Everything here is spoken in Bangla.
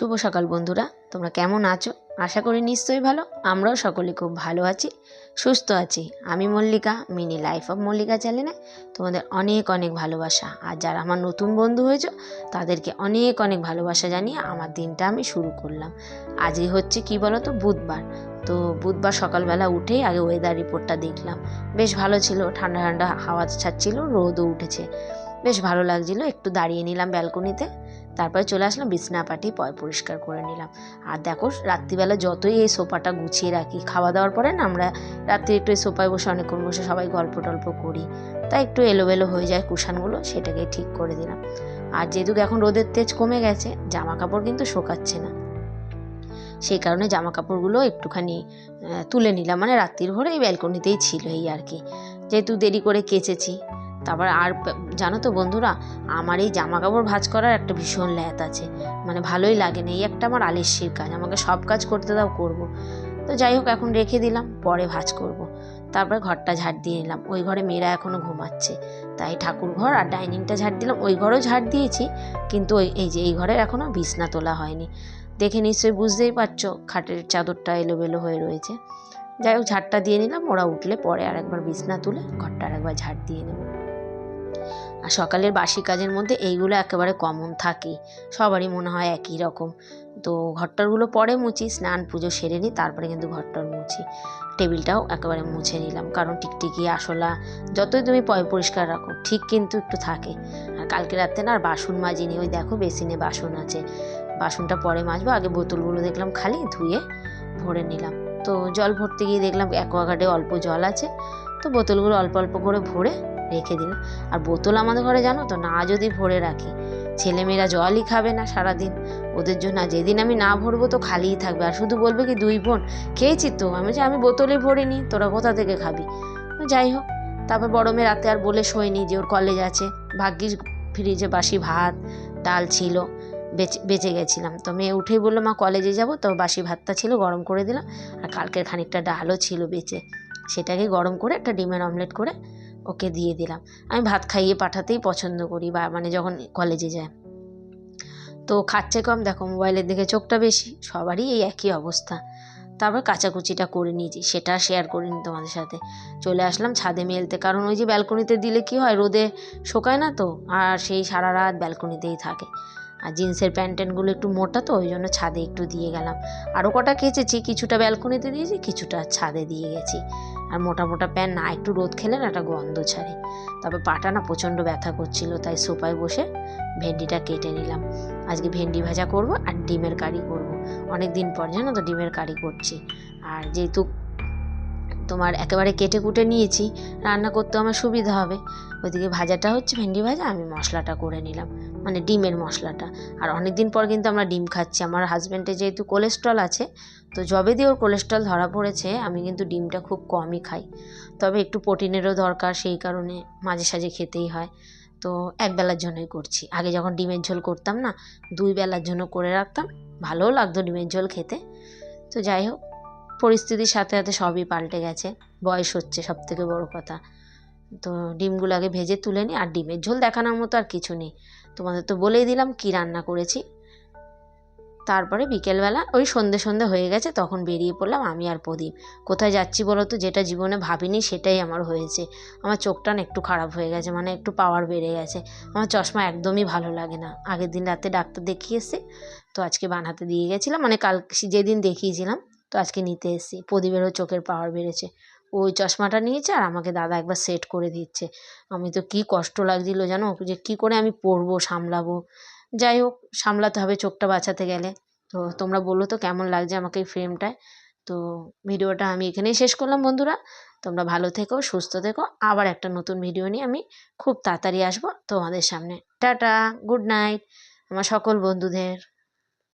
শুভ সকাল বন্ধুরা, তোমরা কেমন আছো? আশা করি নিশ্চয়ই ভালো, আমরাও সকলে খুব ভালো আছি, সুস্থ আছি। আমি Mallika, mini life of Mallika চ্যানেলে তোমাদের অনেক অনেক ভালোবাসা। আর যারা আমার নতুন বন্ধু হয়েছো, তাদেরকে অনেক অনেক ভালোবাসা জানিয়ে আমার দিনটা আমি শুরু করলাম। আজকে হচ্ছে কি বলো তো বুধবার। তো বুধবার সকালবেলা উঠেই আগে ওয়েদার রিপোর্টটা দেখলাম। বেশ ভালো ছিল, ঠান্ডা ঠান্ডা হাওয়া ছাড়ছিল, রোদও উঠেছে। বেশ ভালো লাগছিল, একটু দাঁড়িয়ে নিলাম ব্যালকনিতে। তারপরে চলে আসলাম, বিছনা পাটি পয় পরিষ্কার করে নিলাম। আর দেখো, রাত্রিবেলা যতই এই সোফাটা গুছিয়ে রাখি, খাওয়া দাওয়ার পরে না আমরা রাত্রি একটু এই সোফায় বসে অনেকক্ষণ বসে সবাই গল্প টল্প করি। তাই একটু এলোমেলো হয়ে যায় কুশানগুলো সেটাকে ঠিক করে দিলাম। আর যেহেতু এখন রোদের তেজ কমে গেছে জামা কাপড় কিন্তু শোকাচ্ছে না। সেই কারণে জামা কাপড়গুলো একটুখানি তুলে নিলাম। মানে রাত্রির ভোরে এই ব্যালকনিতেই ছিল এই আর কি। যেহেতু দেরি করে কেচেছি তারপর আর জানো তো বন্ধুরা, আমার এই জামা কাপড় ভাঁজ করার একটা ভীষণ ল্যাত আছে। মানে ভালোই লাগে না, এই একটা আমার আলিস্যির কাজ, আমাকে সব কাজ করতে দাও, করব। তো যাই হোক, এখন রেখে দিলাম, পরে ভাঁজ করব। তারপরে ঘরটা ঝাড় দিয়ে নিলাম, ওই ঘরে মেয়েরা এখনও ঘুমাচ্ছে। তাই ঠাকুর ঘর আর ডাইনিংটা ঝাড় দিলাম, ওই ঘরেও ঝাড় দিয়েছি, কিন্তু ওই, এই যে এই ঘরের এখনও বিছনা তোলা হয়নি। দেখে নিশ্চয়ই বুঝতেই পারছ, খাটের চাদরটা এলোমেলো হয়ে রয়েছে। যাই হোক, ঝাড়টা দিয়ে নিলাম, ওরা উঠলে পরে আরেকবার বিছনা তুলে ঘরটা আরেকবার ঝাড় দিয়ে নেব। আর সকালের বাসি কাজের মধ্যে এইগুলো একেবারে কমন থাকেই। সবারই মনে হয় একই রকম। তো ঘরটারগুলো পরে মুছি, স্নান, পুজো সেরে নিই, তারপরে কিন্তু ঘরটার মুছি। টেবিলটাও একেবারে মুছে নিলাম, কারণ টিকটিকি আসলা যতই তুমি পয়, পরিষ্কার রাখো, ঠিক কিন্তু একটু থাকে। আর কালকে রাত্রে না আর বাসন মাজিনি, ওই দেখো বেসিনে বাসন আছে। বাসনটা পরে মাজবো, আগে বোতলগুলো দেখলাম খালি, ধুয়ে ভরে নিলাম। তো জল ভরতে গিয়ে দেখলাম অ্যাকোয়াগার্ডে অল্প জল আছে, তো বোতলগুলো অল্প অল্প করে ভরে রেখে দিলাম আর বোতল আমাদের ঘরে জানো তো? না যদি ভরে রাখি। ছেলেমেয়েরা জলই খাবে না সারাদিন। ওদের জন্য যেদিন আমি না ভরবো তো খালিই থাকবে। আর শুধু বলবে কি দুই বোন খেয়েছি তো? আমি বলছি, আমি বোতলে ভরে নিই তোরা কোথা থেকে খাবি? যাই হোক তারপর বড় মেয়ে রাতে আর বলে শোয়নি যে ওর কলেজ আছে। ভাগ্যিস ফ্রিজে বাসি ভাত ডাল ছিল বেঁচে বেঁচে গেছিলাম। তো মেয়ে উঠেই বলল মা কলেজে যাব? তো বাসি ভাতটা ছিল গরম করে দিলাম। আর কালকের খানিকটা ডালও ছিল বেঁচে। সেটাকে গরম করে একটা ডিমের অমলেট করে ওকে দিয়ে দিলাম। আমি ভাত খাইয়ে পাঠাতেই পছন্দ করি বা মানে যখন কলেজে যায়। তো খাচ্ছে কম, দেখো মোবাইলের দিকে চোখটা বেশি, সবারই এই একই অবস্থা। তারপর কাচাকুচিটা করে নিয়েছি, সেটা শেয়ার করিনি তোমাদের সাথে। চলে আসলাম ছাদে মেলতে, কারণ ওই যে ব্যালকনিতে দিলে কি হয়, রোদে শোকায় না তো? আর সেই সারা রাত ব্যালকনিতেই থাকে। আর জিন্সের প্যান্ট ট্যান্টগুলো একটু মোটা তো, ওই জন্য ছাদে একটু দিয়ে গেলাম। আরও কটা কেচেছি, কিছুটা ব্যালকনিতে দিয়েছি, কিছুটা ছাদে দিয়ে গেছি। আর মোটা মোটা প্যান্ট না, একটু রোদ খেলে না একটা গন্ধ ছাড়ে। তবে পাটা না প্রচণ্ড ব্যথা করছিল, তাই সোফায় বসে ভেন্ডিটা কেটে নিলাম। আজকে ভেন্ডি ভাজা করব আর ডিমের কারি করব। অনেক দিন পর জানো তো ডিমের কারি করছি। আর যেহেতু তোমার একেবারে কেটে কুটে নিয়েছি, রান্না করতে আমার সুবিধা হবে। ওইদিকে ভাজাটা হচ্ছে, ভেন্ডি ভাজা, আমি মশলাটা করে নিলাম মানে ডিমের মশলাটা। আর অনেক দিন পর কিন্তু আমরা ডিম খাচ্ছি। আমার হাজব্যান্ডের যেহেতু কোলেস্ট্রল আছে, তো যবে দিয়ে ওর কোলেস্ট্রল ধরা পড়েছে, আমি কিন্তু ডিমটা খুব কমই খাই। তবে একটু প্রোটিনেরও দরকার, সেই কারণে মাঝে সাঝে খেতেই হয়। তো এক বেলার জন্যই করছি। আগে যখন ডিমের ঝোল করতাম না, দুই বেলার জন্য করে রাখতাম ভালোও লাগতো ডিমের ঝোল খেতে। তো যাই হোক, পরিস্থিতির সাথে সাথে সবই পাল্টে গেছে। বয়স হচ্ছে সব থেকে বড়ো কথা। তো ডিমগুলো আগে ভেজে তুলে নিই আর ডিমের ঝোল দেখানোর মতো আর কিছু নেই। তোমাদের তো বলেই দিলাম কি রান্না করেছি। তারপরে বিকেলবেলা ওই সন্ধে সন্ধে হয়ে গেছে, তখন বেরিয়ে পড়লাম আমি আর প্রদীপ। কোথায় যাচ্ছি বলো তো? যেটা জীবনে ভাবিনি সেটাই আমার হয়েছে। আমার চোখটা একটু খারাপ হয়ে গেছে মানে একটু পাওয়ার বেড়ে গেছে। আমার চশমা একদমই ভালো লাগে না। আগের দিন রাতে ডাক্তার দেখিয়ে এসে তো আজকে বানাতে দিয়ে গেছিলাম মানে কাল যেদিন দেখিয়েছিলাম, তো আজকে নিতে এসেছি। প্রদীপেরও চোখের পাওয়ার বেড়েছে। ওই চশমাটা নিয়েছে আর আমাকে দাদা একবার সেট করে দিচ্ছে। আমি তো কি কষ্ট লাগছিল জানো? যে কি করে আমি পরবো সামলাবো? যাই হোক, সামলাতে হবে চোখটা বাঁচাতে গেলে। তো তোমরা বলো তো কেমন লাগছে আমাকে এই ফ্রেমটায়? তো ভিডিওটা আমি এখানেই শেষ করলাম বন্ধুরা। তোমরা ভালো থেকো, সুস্থ থেকো। আবার একটা নতুন ভিডিও নিয়ে আমি খুব তাড়াতাড়ি আসব তোমাদের সামনে। টাটা, গুড নাইট, আমার সকল বন্ধুদের।